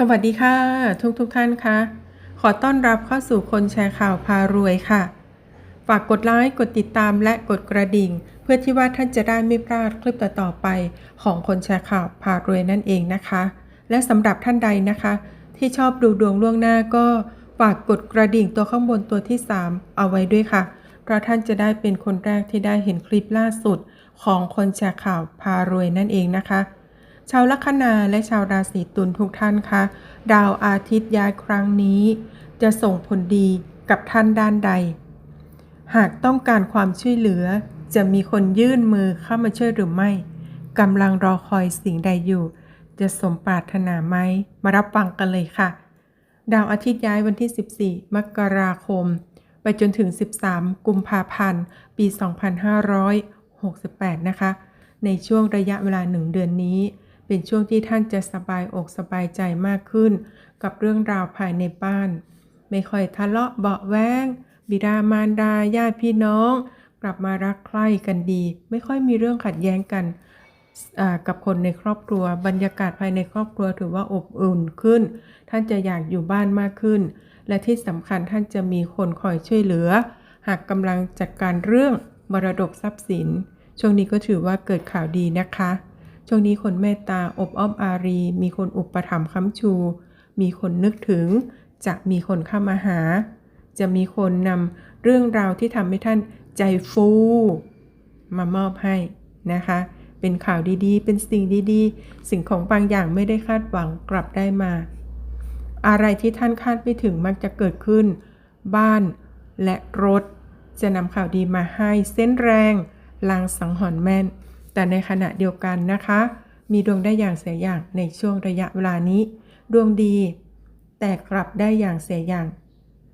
สวัสดีค่ะ ทุกทุกท่านคะ ขอต้อนรับเข้าสู่คนแชร์ข่าวพารวยค่ะ ฝากกดไลค์กดติดตามและกดกระดิ่ง เพื่อที่ว่าท่านจะได้ไม่พลาดคลิปต่อๆไปของคนแชร์ข่าวพารวยนั่นเองนะคะ และสำหรับท่านใดนะคะ ที่ชอบดูดวงล่วงหน้าก็ฝากกดกระดิ่งตัวข้างบนตัวที่ 3 เอาไว้ด้วยค่ะ เพราะท่านจะได้เป็นคนแรกที่ได้เห็นคลิปล่าสุด ของคนแชร์ข่าวพารวยนั่นเองนะคะ ชาวลัคนาและชาวราศีตุลทุกท่านคะดาวอาทิตย์ย้ายครั้งนี้ จะส่งผลดีกับท่านด้านใด หากต้องการความช่วยเหลือ จะมีคนยื่นมือเข้ามาช่วยหรือไม่กำลังรอคอยสิ่งใดอยู่ จะสมปรารถนาไหมมารับฟังกันเลยค่ะ ดาวอาทิตย์ย้ายวันที่ 14 มกราคม ไปจนถึง 13 กุมภาพันธ์ ปี 2568 นะคะ ในช่วงระยะเวลาหนึ่งเดือนนี้ เป็นช่วงที่ท่านจะสบายอกสบายใจมากขึ้น กับเรื่องราวภายในบ้าน ไม่ค่อยทะเลาะเบาแวงบิดามารดาญาติพี่น้อง กลับมารักใคร่กันดี ไม่ค่อยมีเรื่องขัดแย้งกันกับคนในครอบครัว บรรยากาศภายในครอบครัวถือว่าอบอุ่นขึ้น ท่านจะอยากอยู่บ้านมากขึ้น และที่สำคัญท่านจะมีคนคอยช่วยเหลือ หากกำลังจัดการเรื่องมรดกทรัพย์สิน ช่วงนี้ก็ถือว่าเกิดข่าวดีนะคะ ช่วงนี้คนเมตตาอบอ้อมอารี มีคนอุปถัมภ์ค้ำชู มีคนนึกถึง จะมีคนเข้ามาหา จะมีคนนำเรื่องราวที่ทำให้ท่านใจฟู มามอบให้นะคะ เป็นข่าวดีๆ เป็นสิ่งดีๆ สิ่งของบางอย่างไม่ได้คาดหวังกลับได้มา อะไรที่ท่านคาดไม่ถึงมักจะเกิดขึ้น บ้านและรถ จะนำข่าวดีมาให้เส้นแรงลางสังหรณ์แม่น แต่ในขณะเดียวกันนะคะ มีดวงได้อย่างเสียอย่างในช่วงระยะเวลานี้ ดวงดี แต่กลับได้อย่างเสียอย่าง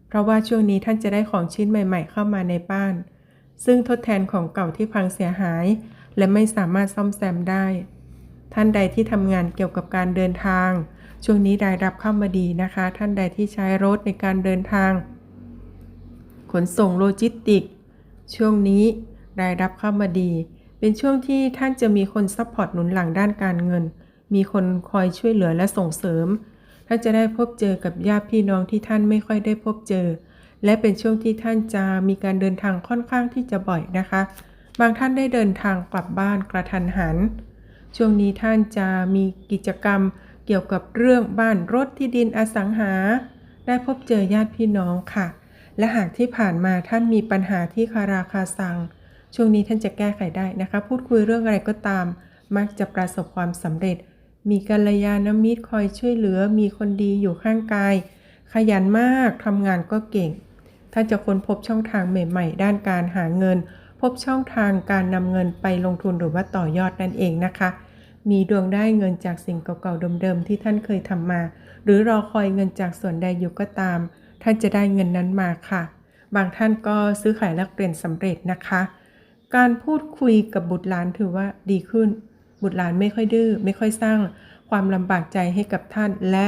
เพราะว่าช่วงนี้ท่านจะได้ของชิ้นใหม่ ๆ เข้ามาในบ้าน ซึ่งทดแทนของเก่าที่พังเสียหาย และไม่สามารถซ่อมแซมได้ ท่านใดที่ทำงานเกี่ยวกับการเดินทาง ช่วงนี้รายรับเข้ามาดีนะคะ ท่านใดที่ใช้รถในการเดินทาง ขนส่งโลจิสติก ช่วงนี้รายรับเข้ามาดี เป็นช่วงที่ท่านจะมีคนซัพพอร์ตหนุนหลังด้านการเงิน มีคนคอยช่วยเหลือและส่งเสริม ท่านจะได้พบเจอกับญาติพี่น้องที่ท่านไม่ค่อยได้พบเจอ และเป็นช่วงที่ท่านจะมีการเดินทางค่อนข้างที่จะบ่อยนะคะ บางท่านได้เดินทางกลับบ้านกระทันหัน ช่วงนี้ท่านจะมีกิจกรรมเกี่ยวกับเรื่องบ้านรถที่ดินอสังหา ได้พบเจอญาติพี่น้องค่ะ และหากที่ผ่านมาท่านมีปัญหาที่คาราคาซัง ช่วงนี้ท่านจะแก้ไขได้นะคะ พูดคุยเรื่องอะไรก็ตาม มักจะประสบความสำเร็จ มีกัลยาณมิตรคอยช่วยเหลือ มีคนดีอยู่ข้างกาย ขยันมากทำงานก็เก่ง ท่านจะค้นพบช่องทางใหม่ ๆ ด้านการหาเงิน พบช่องทางการนำเงินไปลงทุนหรือว่าต่อยอดนั่นเองนะคะ มีดวงได้เงินจากสิ่งเก่าๆเดิมๆที่ท่านเคยทำมา หรือรอคอยเงินจากส่วนใดอยู่ก็ตาม ท่านจะได้เงินนั้นมาค่ะ บางท่านก็ซื้อขายแลกเปลี่ยนสำเร็จนะคะ การพูดคุยกับบุตรหลานถือว่าดีขึ้น บุตรหลานไม่ค่อยดื้อไม่ค่อยสร้างความลำบากใจให้กับท่าน และ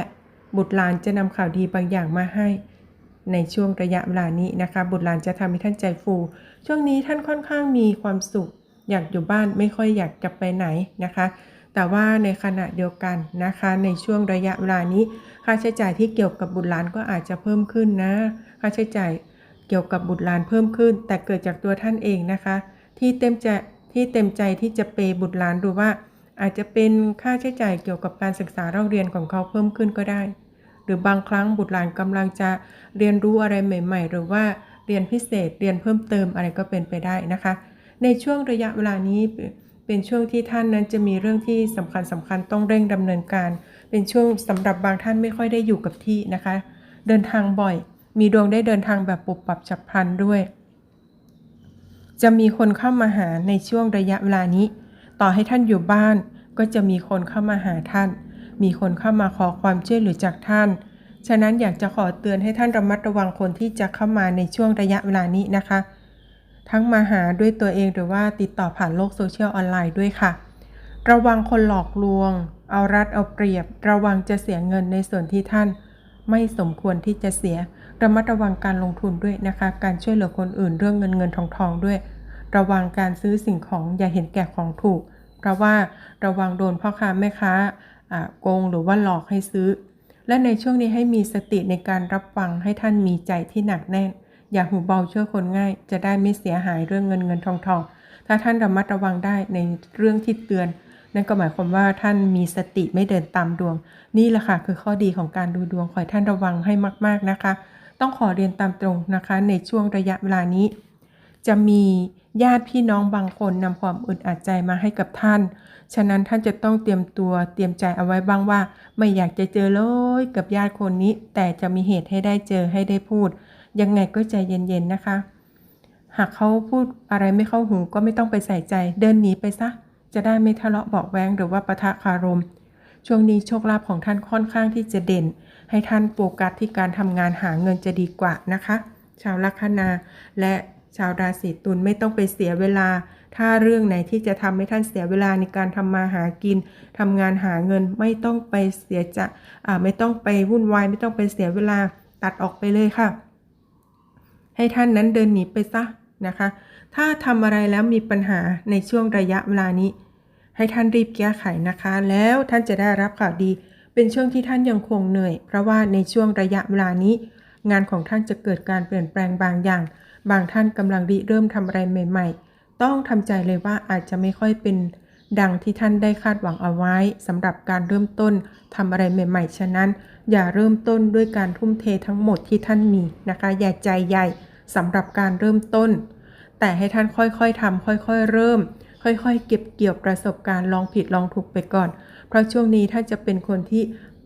บุตรหลานจะนำข่าวดีบางอย่างมาให้ ในช่วงระยะเวลานี้นะคะ บุตรหลานจะทำให้ท่านใจฟู ช่วงนี้ท่านค่อนข้างมีความสุข อยากอยู่บ้านไม่ค่อยอยากจะไปไหนนะคะ แต่ว่าในขณะเดียวกันนะคะ ในช่วงระยะเวลานี้ ค่าใช้จ่ายที่เกี่ยวกับบุตรหลานก็อาจจะเพิ่มขึ้นนะ ค่าใช้จ่ายเกี่ยวกับบุตรหลานเพิ่มขึ้น แต่เกิดจากตัวท่านเองนะคะ ที่เต็มใจที่เต็มใจที่จะเปบุตรหลานหรือว่า อาจจะเป็นค่าใช้จ่ายเกี่ยวกับการศึกษาเราเรียนของเขาเพิ่มขึ้นก็ได้ หรือบางครั้งบุตรหลานกำลังจะเรียนรู้อะไรใหม่ ๆ หรือว่าเรียนพิเศษเรียนเพิ่มเติมอะไรก็เป็นไปได้นะคะ ในช่วงระยะเวลานี้เป็นช่วงที่ท่านนั้นจะมีเรื่องที่สำคัญสำคัญต้องเร่งดำเนินการ เป็นช่วงสำหรับบางท่านไม่ค่อยได้อยู่กับที่นะคะ เดินทางบ่อย มีดวงได้เดินทางแบบปุบปับฉับพลันด้วย จะมีคนเข้ามาหาในช่วงระยะเวลานี้ ต่อให้ท่านอยู่บ้าน ก็จะมีคนเข้ามาหาท่าน มีคนเข้ามาขอความช่วยเหลือจากท่าน ฉะนั้นอยากจะขอเตือนให้ท่านระมัดระวังคนที่จะเข้ามาในช่วงระยะเวลานี้นะคะ ทั้งมาหาด้วยตัวเองหรือว่าติดต่อผ่านโลกโซเชียลออนไลน์ด้วยค่ะ ระวังคนหลอกลวง เอารัดเอาเปรียบ ระวังจะเสียเงินในส่วนที่ท่าน ไม่สมควรที่จะเสีย ระมัดระวังการลงทุนด้วยนะคะ การช่วยเหลือคนอื่นเรื่องเงินเงินทองทองด้วย ระวังการซื้อสิ่งของอย่าเห็นแก่ของถูก เพราะว่าระวังโดนพ่อค้าแม่ค้าโกงหรือว่าหลอกให้ซื้อ และในช่วงนี้ให้มีสติในการรับฟังให้ท่านมีใจที่หนักแน่น อย่าหูเบาเชื่อคนง่าย จะได้ไม่เสียหายเรื่องเงินเงินทองทองถ้าท่านระมัดระวังได้ในเรื่องที่เตือนนั่นก็หมายความว่าท่านมีสติไม่เดินตามดวง นี่แหละค่ะคือข้อดีของการดูดวงขอให้ท่านระวังให้มาก ๆนะคะ ต้องขอเรียนตามตรงนะคะ ในช่วงระยะเวลานี้ จะมีญาติพี่น้องบางคนนำความอึดอัดใจมาให้กับท่าน ฉะนั้นท่านจะต้องเตรียมตัวเตรียมใจเอาไว้บ้างว่า ไม่อยากจะเจอเลยกับญาติคนนี้ แต่จะมีเหตุให้ได้เจอให้ได้พูด ยังไงก็ใจเย็นๆนะคะ หากเขาพูดอะไรไม่เข้าหูก็ไม่ต้องไปใส่ใจ เดินหนีไปซะ จะได้ไม่ทะเลาะเบาแวงหรือว่าปะทะคารม ช่วงนี้โชคลาภของท่านค่อนข้างที่จะเด่น ให้ท่านโฟกัสที่การทำงานหาเงินจะดีกว่านะคะ ชาวลัคนาและชาวราศีตุลไม่ต้องไปเสียเวลา ถ้าเรื่องไหนที่จะทำให้ท่านเสียเวลาในการทำมาหากินทำงานหาเงินไม่ต้องไปเสียจะไม่ต้องไปวุ่นวายไม่ต้องไปเสียเวลาตัดออกไปเลยค่ะ ให้ท่านนั้นเดินหนีไปซะนะคะ ถ้าทำอะไรแล้วมีปัญหาในช่วงระยะเวลานี้ ให้ท่านรีบแก้ไขนะคะ แล้วท่านจะได้รับข่าวดี เป็นช่วงที่ท่านยังคงเหนื่อย เพราะว่าในช่วงระยะเวลานี้ งานของท่านจะเกิดการเปลี่ยนแปลงบางอย่าง บางท่านกำลังริเริ่มทำอะไรใหม่ ๆ ต้องทำใจเลยว่าอาจจะไม่ค่อยเป็น ดังที่ท่านได้คาดหวังเอาไว้สำหรับการเริ่มต้นทำอะไรใหม่ ๆ ฉะนั้น อย่าเริ่มต้นด้วยการทุ่มเททั้งหมดที่ท่านมีนะคะ อย่าใจใหญ่สำหรับการเริ่มต้น แต่ให้ท่านค่อยๆทำค่อย ๆ เริ่ม ค่อยๆ เก็บเกี่ยวประสบการณ์ลองผิดลองถูกไปก่อน เพราะช่วงนี้ท่าจะเป็นคนที่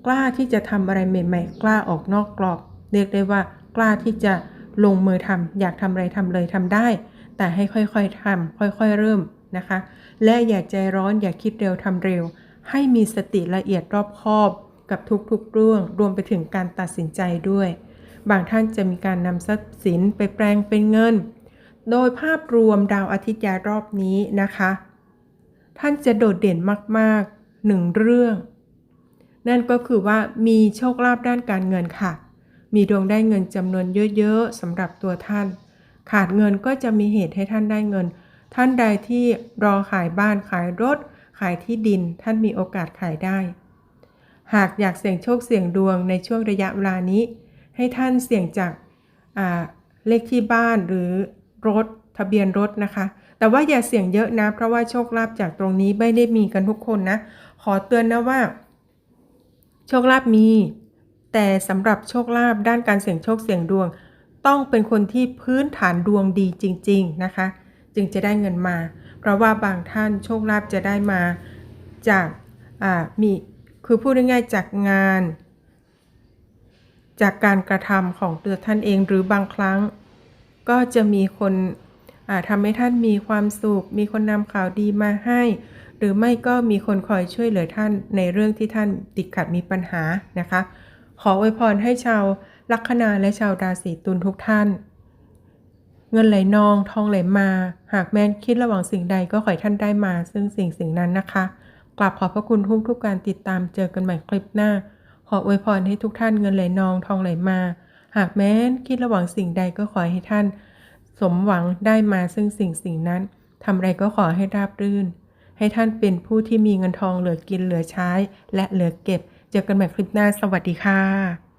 กล้าที่จะทำอะไรใหม่ ๆ กล้าออกนอกกรอบ เรียกได้ว่ากล้าที่จะลงมือทำอยากทำอะไรทำเลยทำได้ แต่ให้ค่อยๆทำค่อยๆเริ่มนะคะ และอย่าใจร้อนอย่าคิดเร็วทำเร็ว ให้มีสติละเอียดรอบคอบกับทุกๆเรื่องรวมไปถึงการตัดสินใจด้วย บางท่านจะมีการนำทรัพย์สินไปแปลงเป็นเงิน โดยภาพรวมดาวอาทิตย์ย้ายรอบนี้นะคะ ท่านจะโดดเด่นมากๆหนึ่งเรื่อง นั่นก็คือว่ามีโชคลาภด้านการเงินค่ะ มีดวงได้เงินจำนวนเยอะๆสำหรับตัวท่าน ขาดเงินก็จะมีเหตุให้ท่านได้เงิน ท่านใดที่รอขายบ้านขายรถ ขายที่ดิน ท่านมีโอกาสขายได้ หากอยากเสี่ยงโชคเสี่ยงดวงในช่วงระยะเวลานี้ ให้ท่านเสี่ยงจากเลขที่บ้านหรือ รถทะเบียนรถนะคะ แต่ว่าอย่าเสี่ยงเยอะนะ เพราะว่าโชคลาภจากตรงนี้ไม่ได้มีกันทุกคนนะ ขอเตือนนะว่า โชคลาภมี แต่สำหรับโชคลาภด้านการเสี่ยงโชคเสี่ยงดวง ต้องเป็นคนที่พื้นฐานดวงดีจริง ๆนะคะ จึงจะได้เงินมา เพราะว่าบางท่านโชคลาภจะได้มาจากมีคือพูดง่ายๆจากงาน จากการกระทำของตัวท่านเองหรือบางครั้ง ก็จะมีคนทำให้ท่านมีความสุข มีคนนำข่าวดีมาให้ หรือไม่ก็มีคนคอยช่วยเหลือท่านในเรื่องที่ท่านติดขัดมีปัญหานะคะ ขออวยพรให้ชาวลัคนาและชาวราศีตุลทุกท่าน เงินไหลนองทองไหลมา หากแม้นคิดระหว่างสิ่งใดก็ขอให้ท่านได้มา ซึ่งสิ่งสิ่งนั้นนะคะกราบขอบพระคุณทุกทุกการติดตามเจอกันใหม่คลิปหน้า ขออวยพรให้ทุกท่านเงินไหลนองทองไหลมา หากแม้นคิดระหวังสิ่งใดก็ขอให้ท่าน สมหวังได้มาซึ่งสิ่งสิ่งนั้นทำอะไรก็ขอให้ราบรื่น ให้ท่านเป็นผู้ที่มีเงินทองเหลือกินเหลือใช้ และเหลือเก็บ เจอกันใหม่คลิปหน้าสวัสดีค่ะ